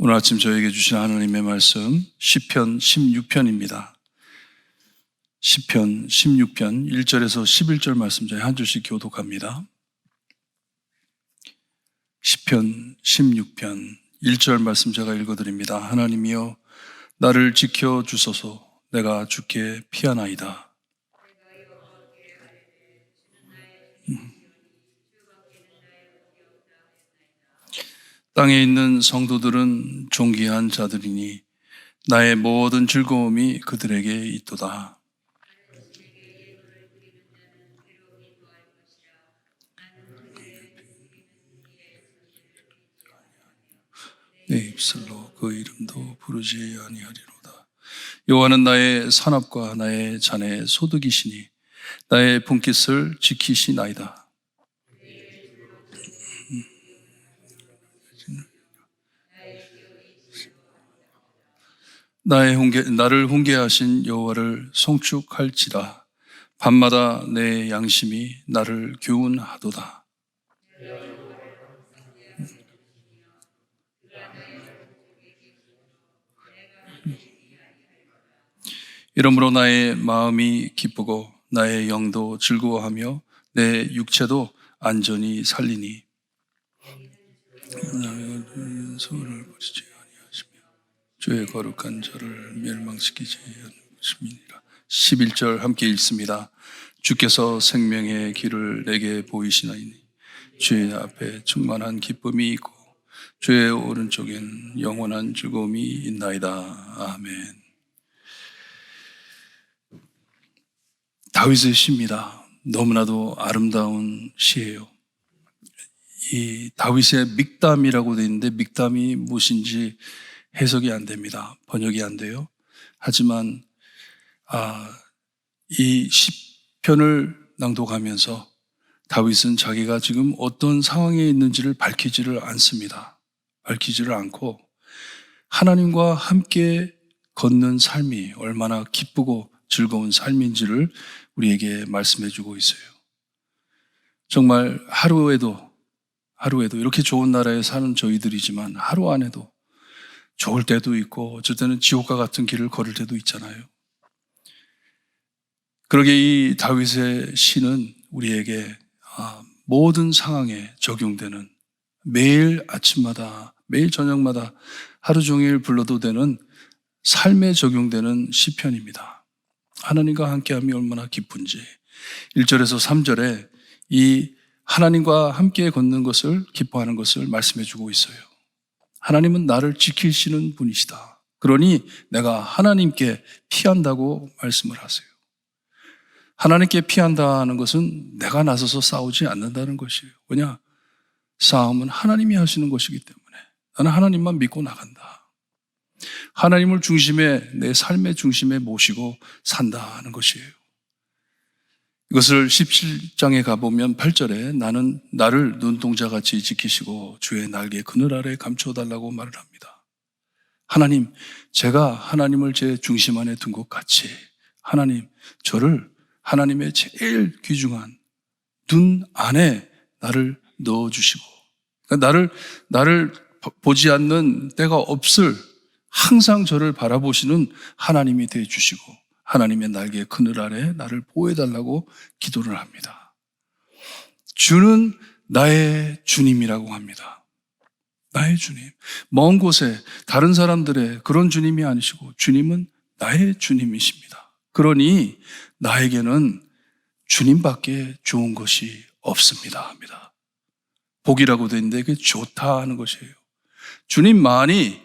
오늘 아침 저에게 주신 하나님의 말씀 시편 16편입니다. 시편 16편 1절에서 11절 말씀 저희 한 줄씩 교독합니다. 시편 16편 1절 말씀 제가 읽어드립니다. 하나님이여 나를 지켜 주소서 내가 주께 피하나이다. 땅에 있는 성도들은 존귀한 자들이니 나의 모든 즐거움이 그들에게 있도다. 내 입술로 그 이름도 부르지 아니하리로다. 여호와는 나의 산업과 나의 잔의 소득이시니 나의 분깃을 지키시나이다. 나의 훈계, 나를 훈계하신 여호와를 송축할지라. 밤마다 내 양심이 나를 교훈하도다. 이러므로 나의 마음이 기쁘고 나의 영도 즐거워하며 내 육체도 안전히 살리니. 나의 소를 버리지 아니하시며 주의 거룩한 저를 멸망시키지 않으심이니라 11절 함께 읽습니다 주께서 생명의 길을 내게 보이시나이니 주의 앞에 충만한 기쁨이 있고 주의 오른쪽엔 영원한 즐거움이 있나이다 아멘 다윗의 시입니다. 너무나도 아름다운 시예요. 이 다윗의 믹담이라고 되어 있는데 믹담이 무엇인지 해석이 안 됩니다. 번역이 안 돼요. 하지만 아, 이 시편을 낭독하면서 다윗은 자기가 지금 어떤 상황에 있는지를 밝히지를 않습니다. 밝히지를 않고 하나님과 함께 걷는 삶이 얼마나 기쁘고 즐거운 삶인지를 우리에게 말씀해 주고 있어요. 정말 하루에도, 하루에도 이렇게 좋은 나라에 사는 저희들이지만 하루 안에도 좋을 때도 있고 어쩔 때는 지옥과 같은 길을 걸을 때도 있잖아요. 그러게 이 다윗의 시는 우리에게 아, 모든 상황에 적용되는 매일 아침마다 매일 저녁마다 하루 종일 불러도 되는 삶에 적용되는 시편입니다. 하나님과 함께함이 얼마나 기쁜지 1절에서 3절에 이 하나님과 함께 걷는 것을 기뻐하는 것을 말씀해 주고 있어요. 하나님은 나를 지키시는 분이시다. 그러니 내가 하나님께 피한다고 말씀을 하세요. 하나님께 피한다는 것은 내가 나서서 싸우지 않는다는 것이에요. 왜냐? 싸움은 하나님이 하시는 것이기 때문에 나는 하나님만 믿고 나간다. 하나님을 중심에 내 삶의 중심에 모시고 산다는 것이에요. 이것을 17장에 가보면 8절에 나는 나를 눈동자같이 지키시고 주의 날개 그늘 아래 감춰달라고 말을 합니다. 하나님, 제가 하나님을 제 중심 안에 둔 것 같이 하나님, 저를 하나님의 제일 귀중한 눈 안에 나를 넣어주시고 그러니까 나를, 나를 보지 않는 때가 없을 항상 저를 바라보시는 하나님이 되어 주시고 하나님의 날개 그늘 아래 나를 보호해달라고 기도를 합니다. 주는 나의 주님이라고 합니다. 나의 주님. 먼 곳에 다른 사람들의 그런 주님이 아니시고 주님은 나의 주님이십니다. 그러니 나에게는 주님밖에 좋은 것이 없습니다. 합니다. 복이라고 되어 있는데 그게 좋다 하는 것이에요. 주님만이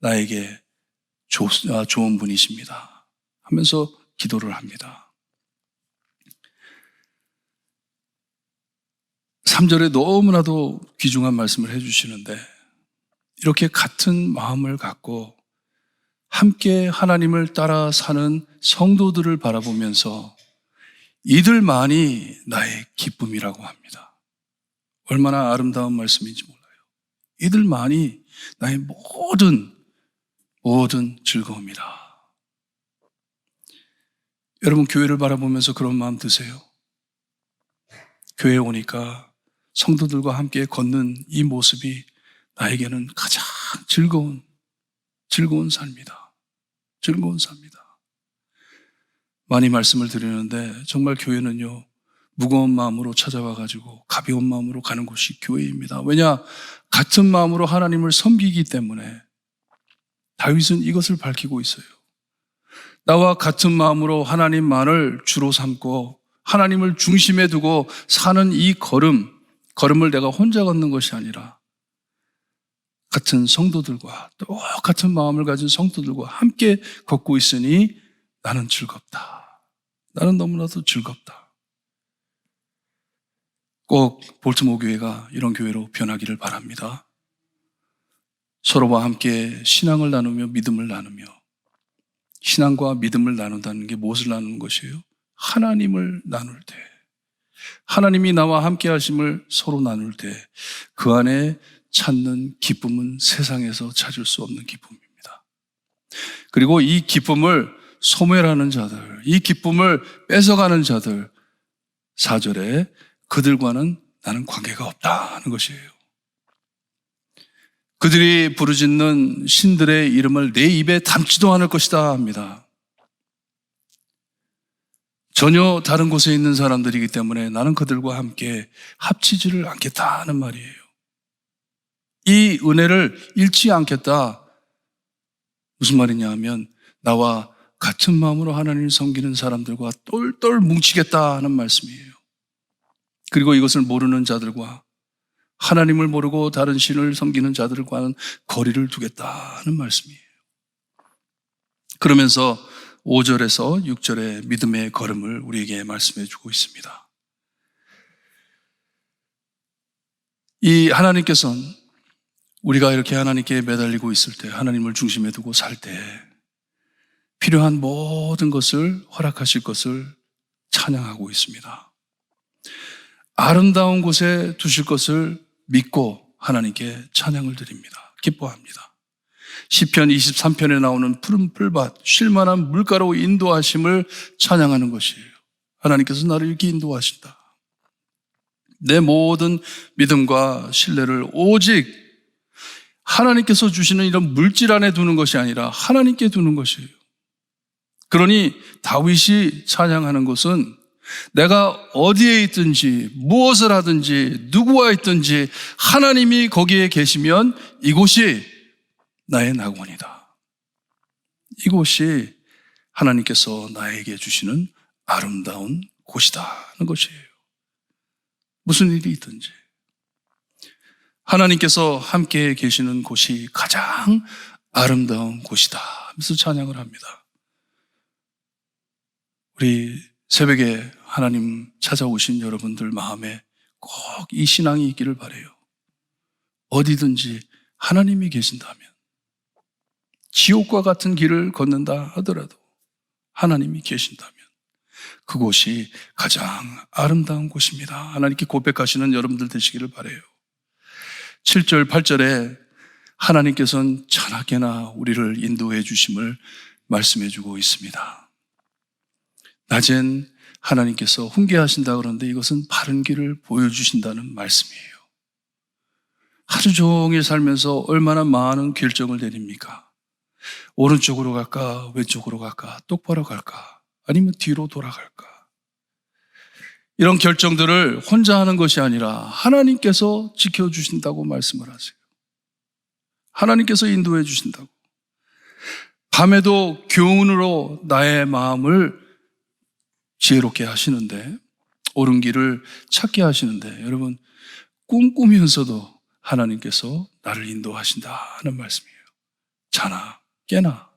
나에게 조, 아, 좋은 분이십니다. 하면서 기도를 합니다. 3절에 너무나도 귀중한 말씀을 해주시는데 이렇게 같은 마음을 갖고 함께 하나님을 따라 사는 성도들을 바라보면서 이들만이 나의 기쁨이라고 합니다. 얼마나 아름다운 말씀인지 몰라요. 이들만이 나의 모든, 모든 즐거움이다. 여러분, 교회를 바라보면서 그런 마음 드세요. 교회에 오니까 성도들과 함께 걷는 이 모습이 나에게는 가장 즐거운 즐거운 삶이다. 즐거운 삶이다. 많이 말씀을 드리는데 정말 교회는요, 무거운 마음으로 찾아와 가지고 가벼운 마음으로 가는 곳이 교회입니다. 왜냐? 같은 마음으로 하나님을 섬기기 때문에 다윗은 이것을 밝히고 있어요. 나와 같은 마음으로 하나님만을 주로 삼고 하나님을 중심에 두고 사는 이 걸음, 걸음을 내가 혼자 걷는 것이 아니라 같은 성도들과 똑같은 마음을 가진 성도들과 함께 걷고 있으니 나는 즐겁다. 나는 너무나도 즐겁다. 꼭 볼트모 교회가 이런 교회로 변하기를 바랍니다. 서로와 함께 신앙을 나누며 믿음을 나누며 신앙과 믿음을 나눈다는 게 무엇을 나누는 것이에요? 하나님을 나눌 때 하나님이 나와 함께 하심을 서로 나눌 때 그 안에 찾는 기쁨은 세상에서 찾을 수 없는 기쁨입니다. 그리고 이 기쁨을 소멸하는 자들, 이 기쁨을 뺏어가는 자들, 4절에 그들과는 나는 관계가 없다는 것이에요. 그들이 부르짖는 신들의 이름을 내 입에 담지도 않을 것이다 합니다. 전혀 다른 곳에 있는 사람들이기 때문에 나는 그들과 함께 합치지를 않겠다는 말이에요. 이 은혜를 잃지 않겠다. 무슨 말이냐 하면 나와 같은 마음으로 하나님을 섬기는 사람들과 똘똘 뭉치겠다 하는 말씀이에요. 그리고 이것을 모르는 자들과 하나님을 모르고 다른 신을 섬기는 자들과는 거리를 두겠다는 말씀이에요. 그러면서 5절에서 6절의 믿음의 걸음을 우리에게 말씀해 주고 있습니다. 이 하나님께서는 우리가 이렇게 하나님께 매달리고 있을 때, 하나님을 중심에 두고 살 때, 필요한 모든 것을 허락하실 것을 찬양하고 있습니다. 아름다운 곳에 두실 것을 믿고 하나님께 찬양을 드립니다. 기뻐합니다. 시편 23편에 나오는 푸른 풀밭, 쉴만한 물가로 인도하심을 찬양하는 것이에요. 하나님께서 나를 이렇게 인도하신다. 내 모든 믿음과 신뢰를 오직 하나님께서 주시는 이런 물질 안에 두는 것이 아니라 하나님께 두는 것이에요. 그러니 다윗이 찬양하는 것은 내가 어디에 있든지 무엇을 하든지 누구와 있든지 하나님이 거기에 계시면 이곳이 나의 낙원이다. 이곳이 하나님께서 나에게 주시는 아름다운 곳이다 하는 것이에요. 무슨 일이 있든지 하나님께서 함께 계시는 곳이 가장 아름다운 곳이다 하면서 찬양을 합니다. 우리 새벽에 하나님 찾아오신 여러분들 마음에 꼭 이 신앙이 있기를 바래요. 어디든지 하나님이 계신다면 지옥과 같은 길을 걷는다 하더라도 하나님이 계신다면 그곳이 가장 아름다운 곳입니다. 하나님께 고백하시는 여러분들 되시기를 바래요. 7절, 8절에 하나님께서는 자나깨나 우리를 인도해 주심을 말씀해 주고 있습니다. 낮엔 하나님께서 훈계하신다 그러는데 이것은 바른 길을 보여주신다는 말씀이에요. 하루 종일 살면서 얼마나 많은 결정을 내립니까? 오른쪽으로 갈까, 왼쪽으로 갈까, 똑바로 갈까, 아니면 뒤로 돌아갈까? 이런 결정들을 혼자 하는 것이 아니라 하나님께서 지켜주신다고 말씀을 하세요. 하나님께서 인도해 주신다고. 밤에도 교훈으로 나의 마음을 지혜롭게 하시는데, 옳은 길을 찾게 하시는데, 여러분, 꿈꾸면서도 하나님께서 나를 인도하신다는 말씀이에요. 자나, 깨나.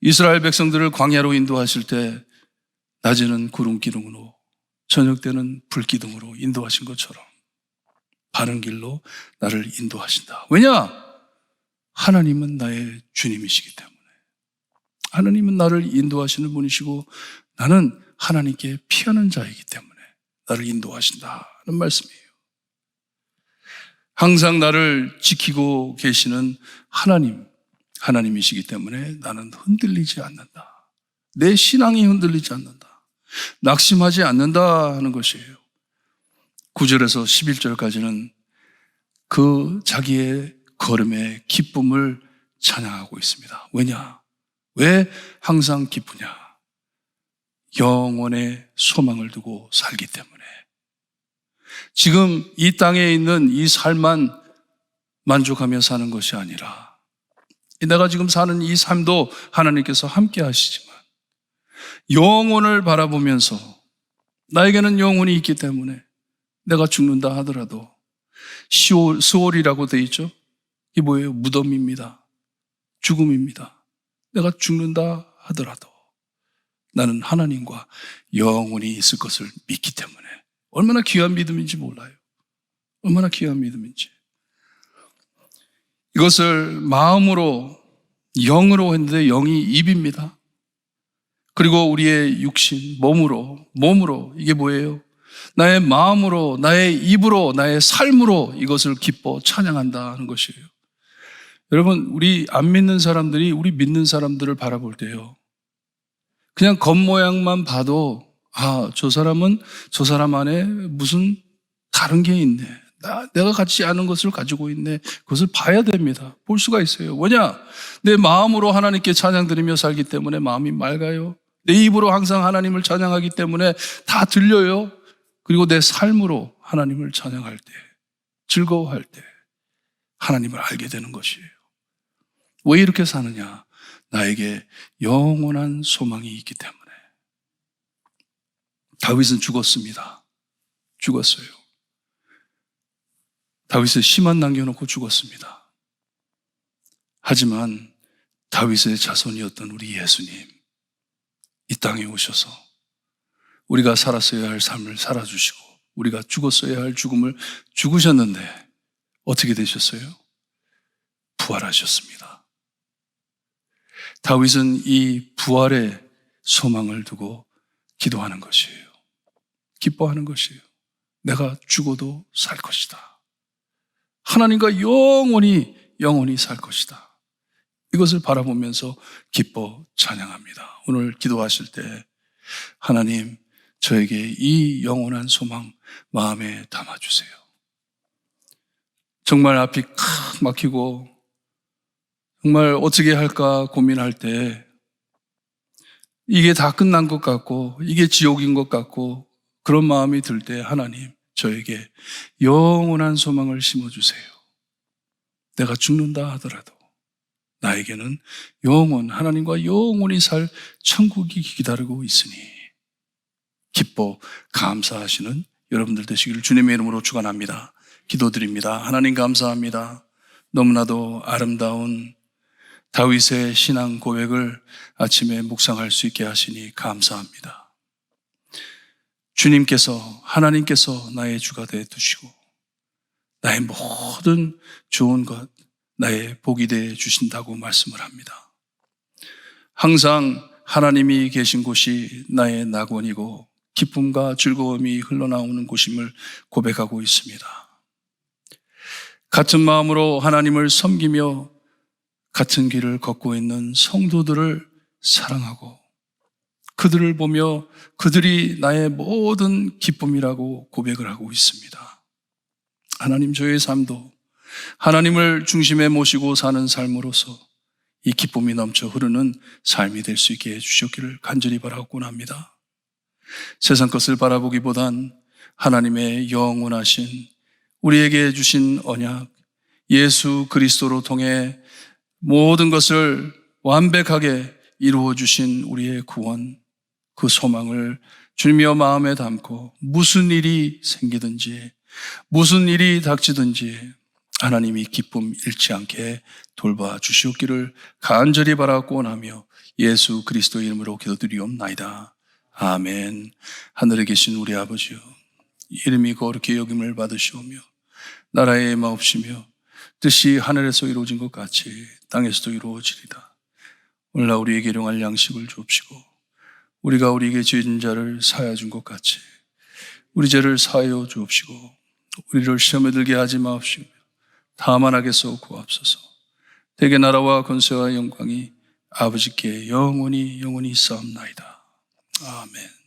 이스라엘 백성들을 광야로 인도하실 때, 낮에는 구름 기둥으로, 저녁 때는 불 기둥으로 인도하신 것처럼, 바른 길로 나를 인도하신다. 왜냐? 하나님은 나의 주님이시기 때문에. 하나님은 나를 인도하시는 분이시고 나는 하나님께 피하는 자이기 때문에 나를 인도하신다는 말씀이에요. 항상 나를 지키고 계시는 하나님, 하나님이시기 때문에 나는 흔들리지 않는다. 내 신앙이 흔들리지 않는다. 낙심하지 않는다 하는 것이에요. 9절에서 11절까지는 그 자기의 걸음의 기쁨을 찬양하고 있습니다. 왜냐? 왜 항상 기쁘냐? 영원의 소망을 두고 살기 때문에. 지금 이 땅에 있는 이 삶만 만족하며 사는 것이 아니라, 내가 지금 사는 이 삶도 하나님께서 함께 하시지만, 영혼을 바라보면서 나에게는 영혼이 있기 때문에 내가 죽는다 하더라도 시올, 수월이라고 돼 있죠? 이게 뭐예요? 무덤입니다. 죽음입니다. 내가 죽는다 하더라도 나는 하나님과 영원히 있을 것을 믿기 때문에 얼마나 귀한 믿음인지 몰라요. 얼마나 귀한 믿음인지. 이것을 마음으로 영으로 했는데 영이 입입니다. 그리고 우리의 육신, 몸으로, 몸으로 이게 뭐예요? 나의 마음으로, 나의 입으로, 나의 삶으로 이것을 기뻐 찬양한다 하는 것이에요. 여러분, 우리 안 믿는 사람들이 우리 믿는 사람들을 바라볼 때요. 그냥 겉모양만 봐도, 아, 저 사람은 저 사람 안에 무슨 다른 게 있네. 나, 내가 갖지 않은 것을 가지고 있네. 그것을 봐야 됩니다. 볼 수가 있어요. 뭐냐? 내 마음으로 하나님께 찬양 드리며 살기 때문에 마음이 맑아요. 내 입으로 항상 하나님을 찬양하기 때문에 다 들려요. 그리고 내 삶으로 하나님을 찬양할 때, 즐거워할 때, 하나님을 알게 되는 것이에요. 왜 이렇게 사느냐? 나에게 영원한 소망이 있기 때문에. 다윗은 죽었습니다. 죽었어요. 다윗은 심한 남겨놓고 죽었습니다. 하지만 다윗의 자손이었던 우리 예수님, 이 땅에 오셔서 우리가 살았어야 할 삶을 살아주시고 우리가 죽었어야 할 죽음을 죽으셨는데 어떻게 되셨어요? 부활하셨습니다. 다윗은 이 부활의 소망을 두고 기도하는 것이에요. 기뻐하는 것이에요. 내가 죽어도 살 것이다. 하나님과 영원히 영원히 살 것이다. 이것을 바라보면서 기뻐 찬양합니다. 오늘 기도하실 때 하나님 저에게 이 영원한 소망 마음에 담아주세요. 정말 앞이 칵 막히고 정말 어떻게 할까 고민할 때 이게 다 끝난 것 같고 이게 지옥인 것 같고 그런 마음이 들 때 하나님 저에게 영원한 소망을 심어주세요. 내가 죽는다 하더라도 나에게는 영원, 하나님과 영원히 살 천국이 기다리고 있으니 기뻐 감사하시는 여러분들 되시기를 주님의 이름으로 축원합니다. 기도드립니다. 하나님 감사합니다. 너무나도 아름다운 다윗의 신앙 고백을 아침에 묵상할 수 있게 하시니 감사합니다. 주님께서 하나님께서 나의 주가 되어 두시고 나의 모든 좋은 것 나의 복이 되어 주신다고 말씀을 합니다. 항상 하나님이 계신 곳이 나의 낙원이고 기쁨과 즐거움이 흘러나오는 곳임을 고백하고 있습니다. 같은 마음으로 하나님을 섬기며 같은 길을 걷고 있는 성도들을 사랑하고 그들을 보며 그들이 나의 모든 기쁨이라고 고백을 하고 있습니다. 하나님 저의 삶도 하나님을 중심에 모시고 사는 삶으로서 이 기쁨이 넘쳐 흐르는 삶이 될 수 있게 해주셨기를 간절히 바라곤 합니다. 세상 것을 바라보기보단 하나님의 영원하신 우리에게 주신 언약, 예수 그리스도로 통해 모든 것을 완벽하게 이루어 주신 우리의 구원, 그 소망을 주님여 마음에 담고 무슨 일이 생기든지, 무슨 일이 닥치든지 하나님이 기쁨 잃지 않게 돌봐 주시옵기를 간절히 바라고 나며 예수 그리스도 이름으로 기도드리옵나이다. 아멘. 하늘에 계신 우리 아버지요. 이름이 거룩히 여김을 받으시오며 나라의 마옵시며 뜻이 하늘에서 이루어진 것 같이 땅에서도 이루어지리다. 오늘날 우리에게 일용할 양식을 주옵시고 우리가 우리에게 죄진 자를 사하여 준 것 같이 우리 죄를 사하여 주옵시고 우리를 시험에 들게 하지 마옵시고 다만 하게서 구합소서. 대개 나라와 건세와 영광이 아버지께 영원히 영원히 싸움나이다. 아멘.